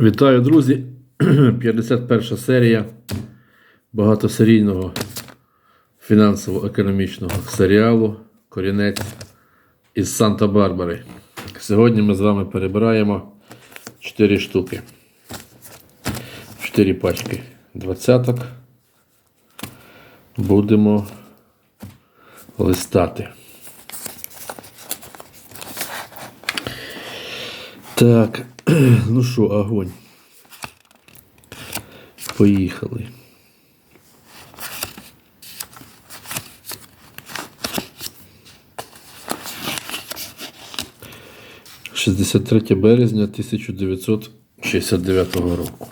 Вітаю, друзі! 51 серія багатосерійного фінансово-економічного серіалу Корінець із Санта-Барбари. Сьогодні ми з вами перебираємо 4 штуки. 4 пачки двадцяток. Будемо листати. Так, ну що, огонь. Поїхали. Шістдесят березня 1969 року.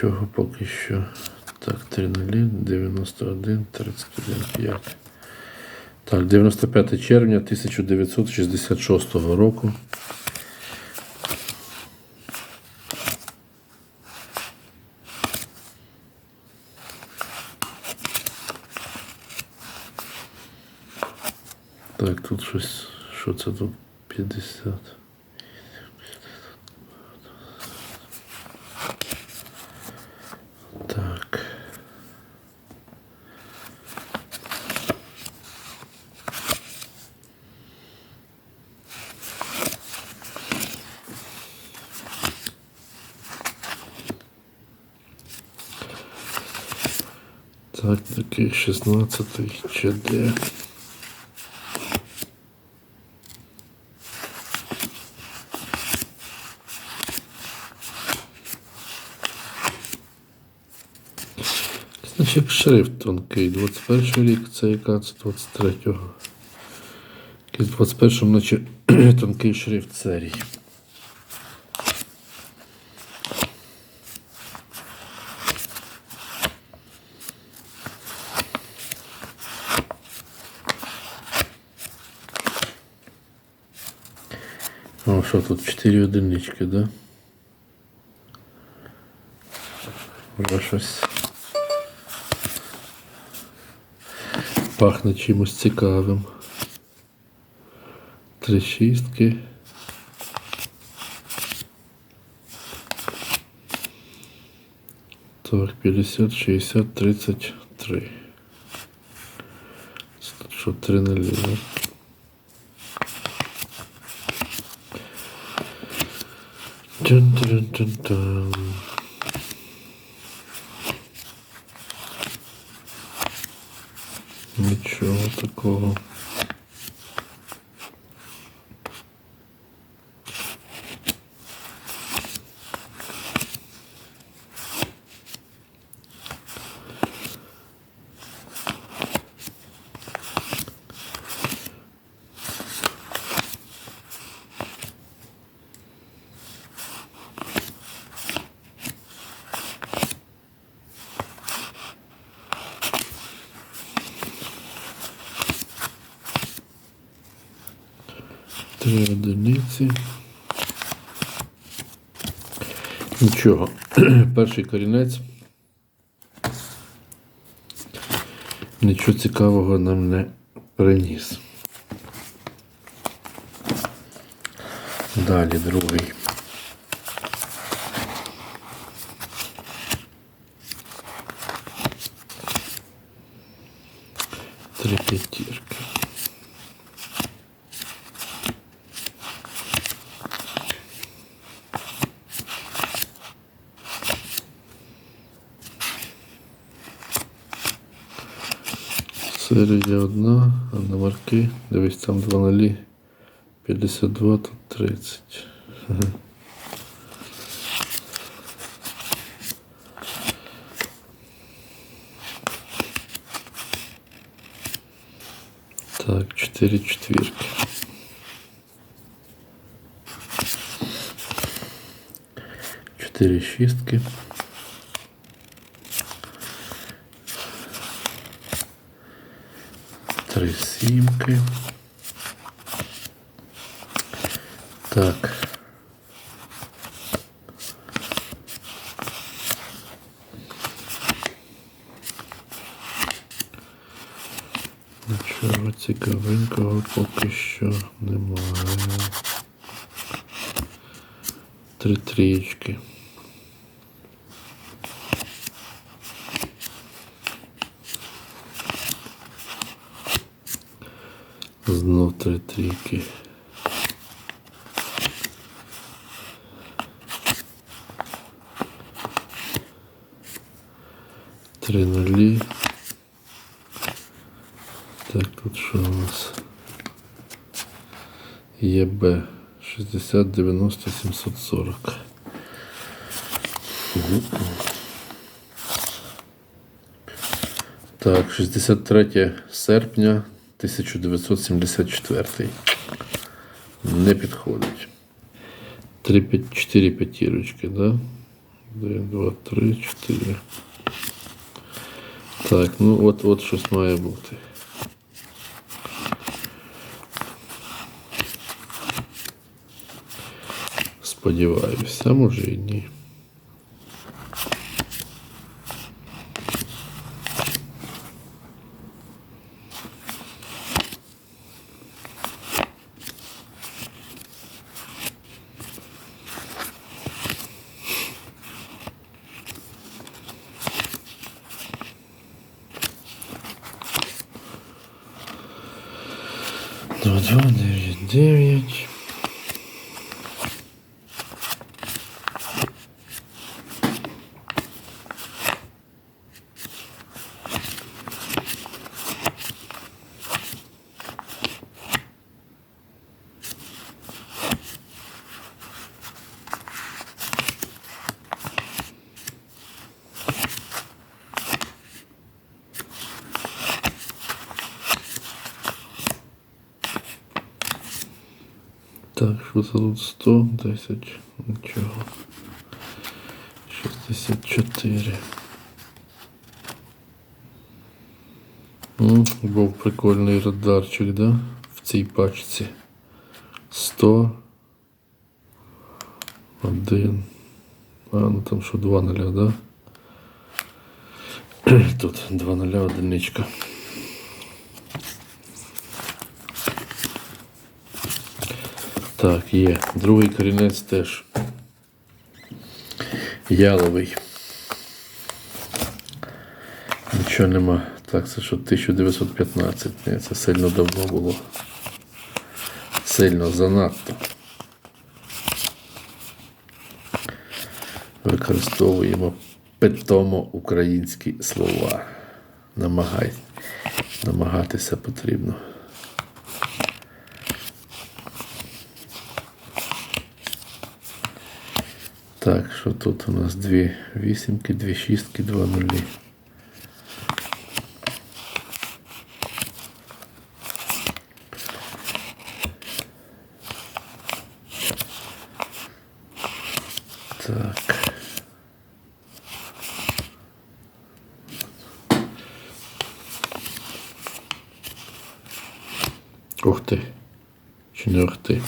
Нічого поки що. Так, 3 нулі, 91, 31, 5. Так, 95 червня 1966 року. Так, тут щось. Що це тут? 50. Так. Такий 16 чи де? Значить, шрифт тонкий. 21 рік, це яка це 23-го. Якийсь 21-му, наче тонкий шрифт серії. О, що тут 4 одинички, да? Вже щось. Пахне чимось цікавим. Три шістки. Так, 50, 60, 33. Це Тут що, три нулі, да? Нічого такого. Три одиниці. Нічого. Перший корінець. Нічого цікавого нам не приніс. Далі другий. Серія одна, а номерки, дивись, там два нулі 52, тут 30. Ага. Так, 4 четвірки. Чотири шістки. Три сімки. Так. Нічого цікавенького поки що немає. Три трієчки. Три трійки. Три нулі. Так, тут що у нас? ЄБ 60 90 740. Мгм. Так, 63 серпня 1974. Не підходить. 3, 5, 4 п'ятірочки, да? 1, 2, 3, 4. Так, ну от, от щось має бути. Сподіваюся, може і ні. Що тут 100, 10, нічого. 64. М, Був прикольний радарчик, да? В цій пачці. 100. Один. А, ну там що 2 нуля, да? Тут 2 нуля, одиничка. Так, є. Другий корінець теж. Яловий. Нічого нема. Так, це що 1915. Ні, це сильно давно було. Сильно занадто. Використовуємо питомо українські слова. Намагай. Намагатися потрібно. Так, що тут у нас дві вісімки, дві шістки, два нулі. Так. Ух ти. Чи не ух ти?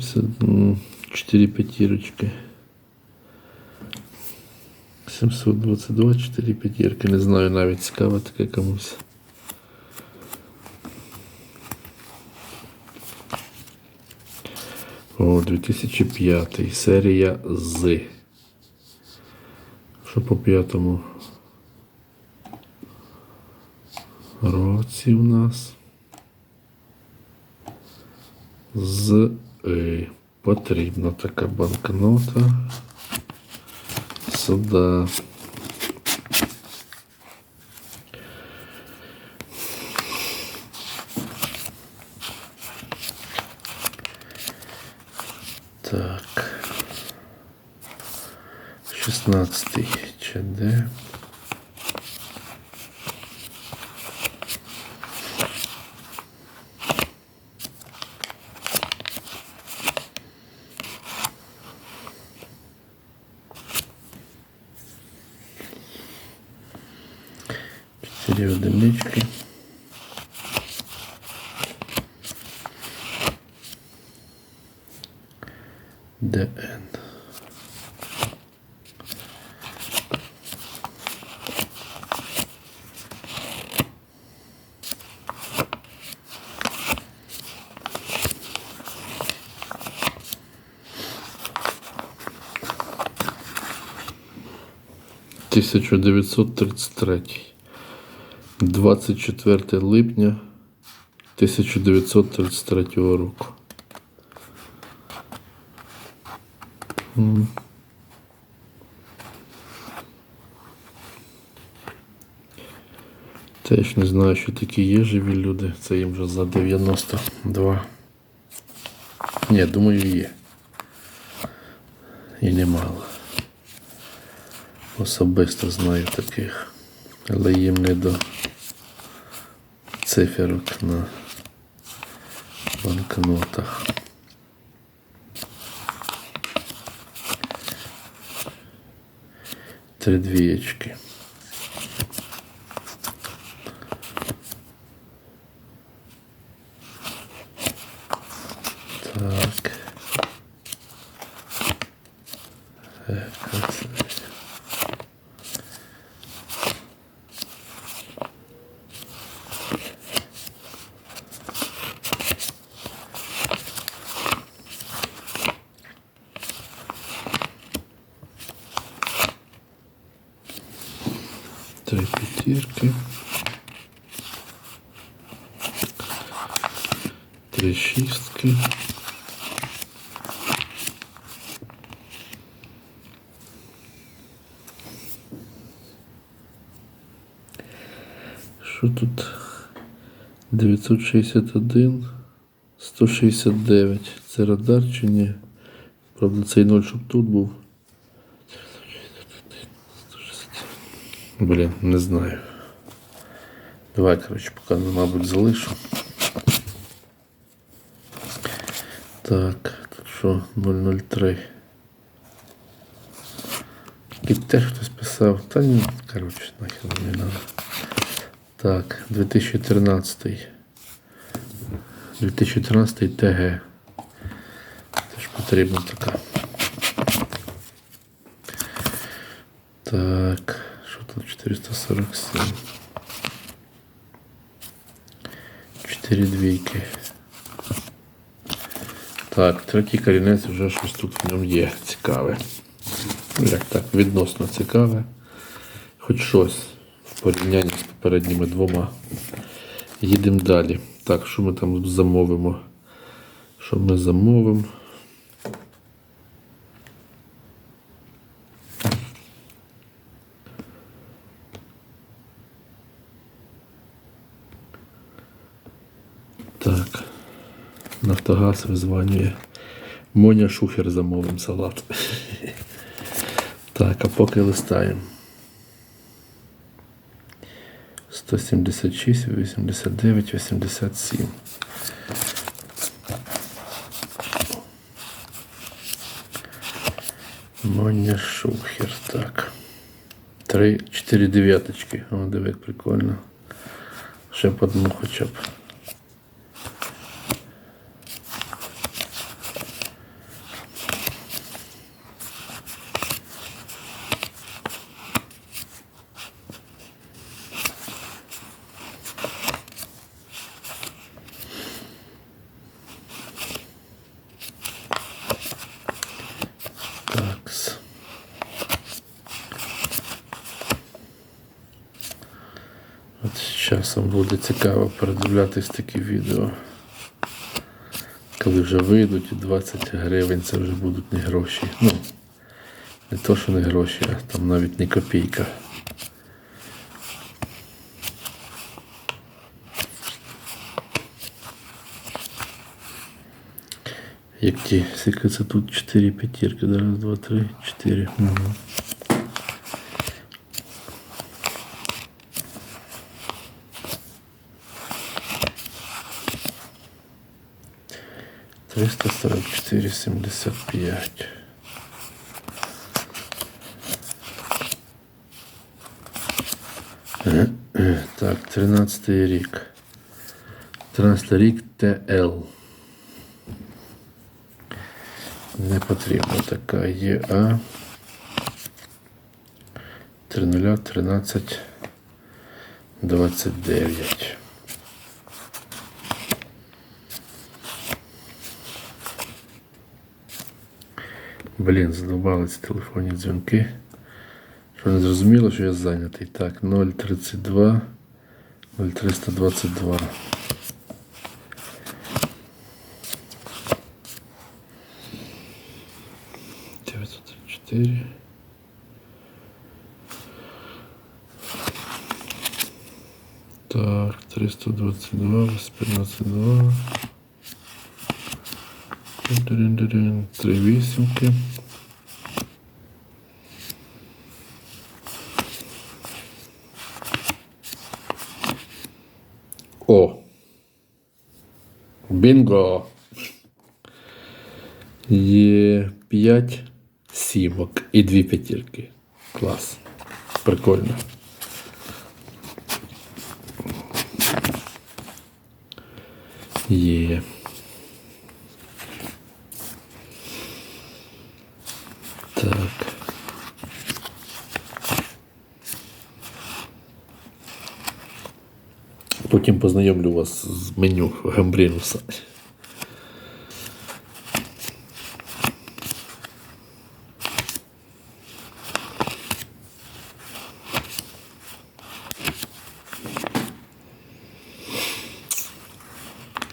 74 п'ятірочки. 722, 4 п'ятірки. Не знаю, навіть цікаво таке комусь. О, 2005 серія з. Що по п'ятому році у нас? З Е, потрібна така банкнота. Сюди. Так. 16 чи де? 4 одинички. ДН. Тисяча дев'ятсот тридцять третій. 24 липня 1933 року. Теж не знаю, що такі є живі люди. Це їм вже за 92. Ні, думаю, є. І немало. Особисто знаю таких. Але їм не до циферок на банкнотах. Три двієчки. Три п'ятірки. Три шістки. Що тут? 961, 169. Це радар чи ні? Правда, цей 0, щоб тут був. Блін, не знаю. Давай, коротше, поки, мабуть, залишу. Так, тут що, 003. І теж хтось писав. Та ні, коротше, нахер не надо. Так, 2013. 2013 ТГ. Теж потрібна така. Так, тут 447? 4 двійки. Так, третій корінець вже щось тут в ньому є цікаве. Ну, Як так, відносно цікаве. Хоч щось в порівнянні з попередніми двома. Їдемо далі. Так, що ми там замовимо? Що ми замовимо? Так. Нафтогаз визванює. Моня Шухер замовим салат. Так, а поки листаємо. 176, 89, 87. Моня Шухер, так. Три, чотири дев'яточки. О, диви, прикольно. Ще по одному хоча б. Такс. От з часом буде цікаво передивлятись такі відео. Коли вже вийдуть і 20 гривень, це вже будуть не гроші. Ну, не то, що не гроші, а там навіть не копійка. Як ті, скільки це тут 4 п'ятірки. Раз, два, три, чотири. Угу. Триста сорок чотири сімдесят п'ять. Так, 13 рік. 13 рік ТЛ. Не потрібна така ЄА. 30 13 29. Блін, задовбали ці телефонні дзвінки. Що не зрозуміло, що я зайнятий. Так, 032 0322. Девятьсот четыре. Так, триста двадцать два, пятнадцать два. Тин-тин-тин-тин. Три вісімки. О! Бінго! Є 5 сімок і дві п'ятірки. Клас. Прикольно. Потім познайомлю вас з меню Гамбрінуса.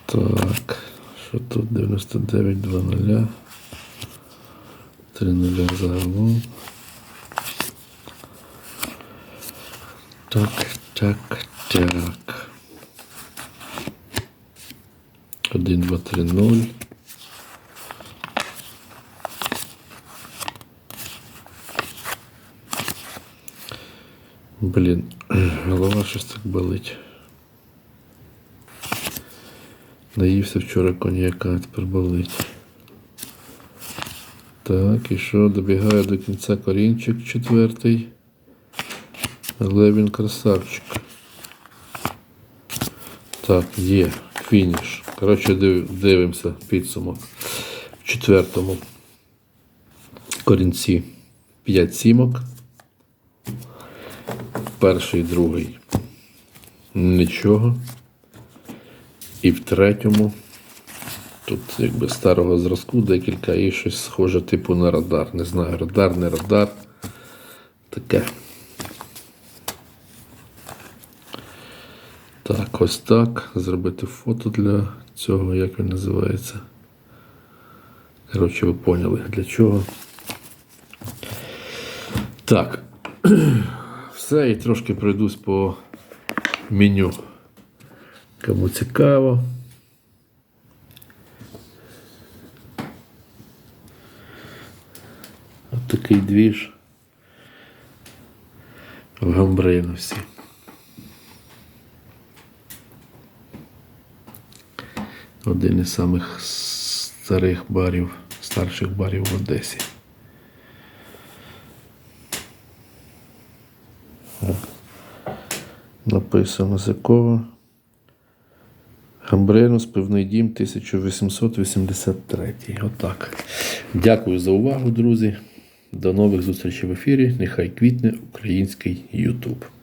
Так, що тут 99 2 0 3 0 загалом. Так, так, так. 1, 2, 3, 0. Блін, голова щось так болить. Наївся вчора коньяка, тепер болить. Так, і що? Добігає до кінця корінчик четвертий. Але він красавчик. Так, є. Фініш. Коротше, дивимося підсумок. В четвертому корінці 5 сімок. Перший, другий. Нічого. І в третьому. Тут якби старого зразку декілька і щось схоже типу на радар. Не знаю, радар, не радар. Таке. Так, ось так. Зробити фото для цього, як він називається. Коротше, ви поняли для чого. Так. Все, і трошки пройдусь по меню. Кому цікаво. От двіж в Гамбринусі. Один із самих старих барів, старших барів в Одесі. Написано з якого. Гамбринус, пивний дім 1883. Отак. Дякую за увагу, друзі. До нових зустрічей в ефірі. Нехай квітне український YouTube.